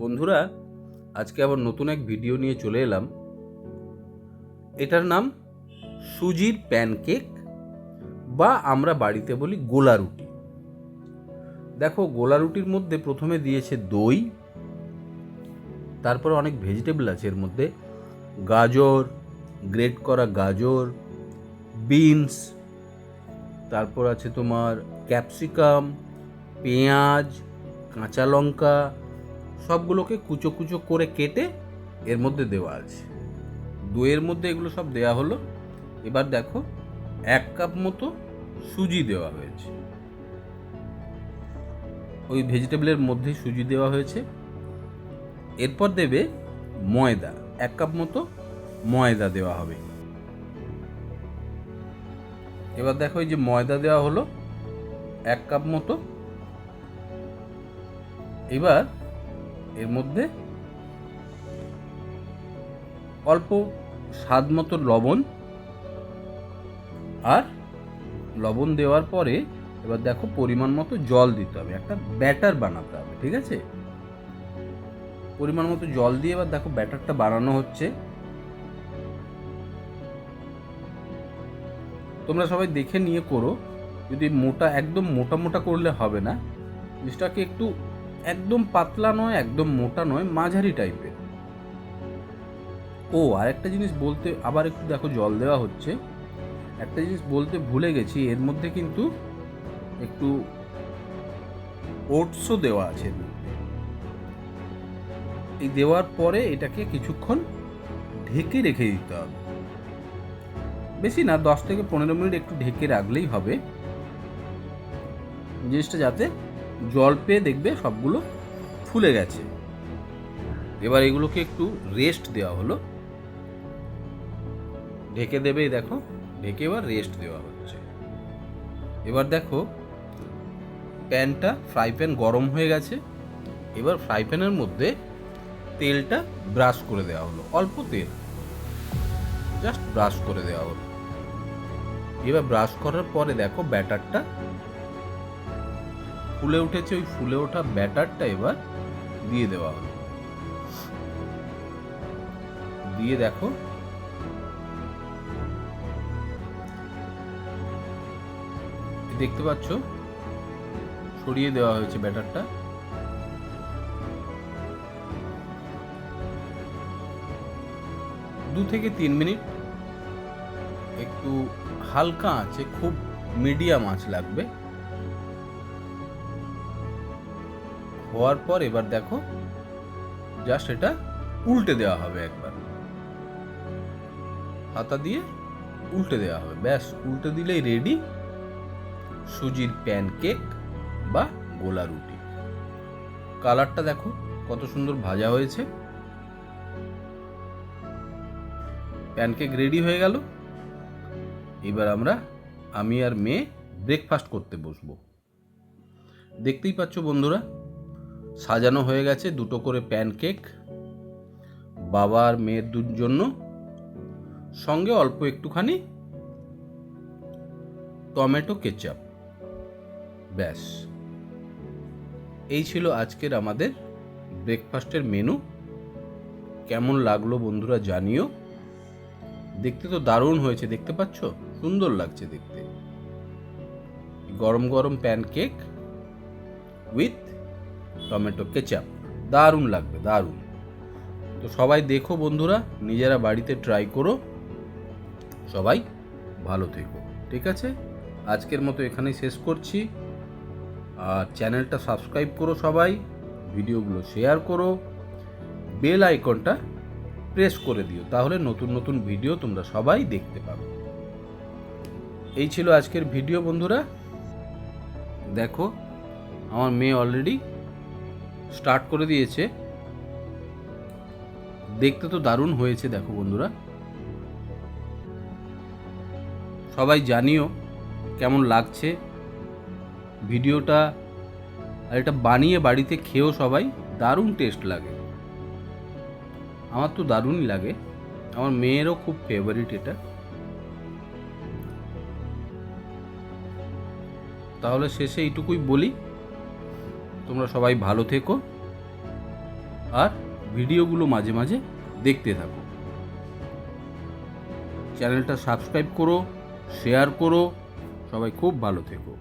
বন্ধুরা, আজকে আবার নতুন এক ভিডিও নিয়ে চলে এলাম। এটার নাম সুজির প্যানকেক বা আমরা বাড়িতে বলি গোলা রুটি। দেখো, গোলা রুটির মধ্যে প্রথমে দিয়েছে দই, তারপরে অনেক ভেজিটেবল আছে এর মধ্যে। গাজর, গ্রেট করা গাজর, বিনস, তারপর আছে তোমার ক্যাপসিকাম, পেঁয়াজ, কাঁচা লঙ্কা সবগুলোকে কুচো কুচো করে কেটে এর মধ্যে দেওয়া আছে। দইয়ের মধ্যে এগুলো সব দেওয়া হলো। এবার দেখো, এক কাপ মতো সুজি দেওয়া হয়েছে। ওই ভেজিটেবলের মধ্যে সুজি দেওয়া হয়েছে। এরপর দেবে ময়দা, এক কাপ মতো ময়দা দেওয়া হবে। এবার দেখো, এই যে ময়দা দেওয়া হলো, এক কাপ মতো। এবার এর মধ্যে অল্প স্বাদ মতো লবণ আর লবণ দেওয়ার পরে এবার দেখো পরিমাণ মতো জল দিতে হবে। একটা ব্যাটার বানাতে হবে, ঠিক আছে? পরিমাণ মতো জল দিয়ে এবার দেখো ব্যাটারটা বানানো হচ্ছে। তোমরা সবাই দেখে নিয়ে করো। যদি মোটা, একদম মোটা মোটা করলে হবে না। জিনিসটাকে একটু একদম পাতলা নয়, একদম মোটা নয়, মাঝারি টাইপের। ও আর একটা জিনিস বলতে, আবার একটু দেখো, জল দেওয়া হচ্ছে। একটা জিনিস বলতে ভুলে গেছি, এর মধ্যে কিন্তু একটু ওটসও দেওয়া আছে এই দেওয়ার পরে এটাকে কিছুক্ষণ ঢেকে রেখে দিতে হবে। বেশি না, দশ থেকে পনেরো মিনিট একটু ঢেকে রাখলেই হবে। জিনিসটা যাতে জল পেয়ে দেখবে সবগুলো ফুলে গেছে। এবার এগুলোকে একটু রেস্ট দেওয়া হলো। ঢেকে দেবে দেখো, ঢেকে এবার রেস্ট দেওয়া হচ্ছে। এবার দেখো, প্যানটা ফ্রাই প্যান গরম হয়ে গেছে। এবার ফ্রাই প্যানের মধ্যে তেলটা ব্রাশ করে দেওয়া হলো, অল্প তেল। জাস্ট ব্রাশ করে দেওয়া হলো। এবার ব্রাশ করার পরে দেখো ব্যাটারটা ফুলে উঠেছে, ওই ফুলে ওঠা ব্যাটারটা এবার দিয়ে দেওয়া হলো। দিয়ে দেখো। দেখতে পাচ্ছ? ছড়িয়ে দেওয়া হয়েছে ব্যাটারটা। দু থেকে তিন মিনিট। একটু হালকা আছে খুব মিডিয়াম আঁচ লাগবে। হওয়ার পর এবার দেখো জাস্ট এটা উল্টে দেওয়া হবে একবার। হাতা দিয়ে উল্টে দেওয়া হবে। ব্যাস, উল্টে দিলেই রেডি সুজির প্যানকেক বা গোলা রুটি। কালারটা দেখো, কত সুন্দর ভাজা হয়েছে। প্যানকেক রেডি হয়ে গেল। এবার আমরা আমি আর মেয়ে ব্রেকফাস্ট করতে বসবো। দেখতেই পাচ্ছ বন্ধুরা সাজানো হয়ে গেছে দুটো করে প্যানকেক বাবা আর মেয়ের দুর জন্য, সঙ্গে অল্প একটুখানি টমেটো কেচাপ। ব্যাস। এই ছিল আজকের আমাদের ব্রেকফাস্টের মেনু। কেমন লাগল বন্ধুরা জানিও। দেখতে তো দারুণ হয়েছে, দেখতে পাচ্ছ? সুন্দর লাগছে দেখতে। গরম গরম প্যানকেক উইথ টমেটো, কেচাপ। দারুণ লাগবে, দারুণ। তো সবাই দেখো বন্ধুরা, নিজেরা বাড়িতে ট্রাই করো। সবাই ভালো থেকো, ঠিক আছে? আজকের মতো এখানেই শেষ করছি। আর চ্যানেলটা সাবস্ক্রাইব করো সবাই, ভিডিওগুলো শেয়ার করো। বেল আইকনটা প্রেস করে দিও, তাহলে নতুন নতুন ভিডিও তোমরা সবাই দেখতে পাবে। এই ছিল আজকের ভিডিও বন্ধুরা। দেখো, আমার মেয়ে অলরেডি স্টার্ট করে দিয়েছে। দেখতে তো দারুণ হয়েছে, দেখো বন্ধুরা। সবাই জানিও কেমন লাগছে ভিডিওটা, আর এটা বানিয়ে বাড়িতে খেয়েও সবাই দারুণ টেস্ট লাগে। আমার তো দারুণই লাগে। আমার মেয়েরও খুব ফেভারিট এটা। তাহলে শেষে এইটুকুই বলি। তোমরা সবাই ভালো থেকো আর ভিডিওগুলো মাঝে মাঝে দেখতে থাকো। চ্যানেলটা সাবস্ক্রাইব করো, শেয়ার করো, সবাই খুব ভালো থেকো।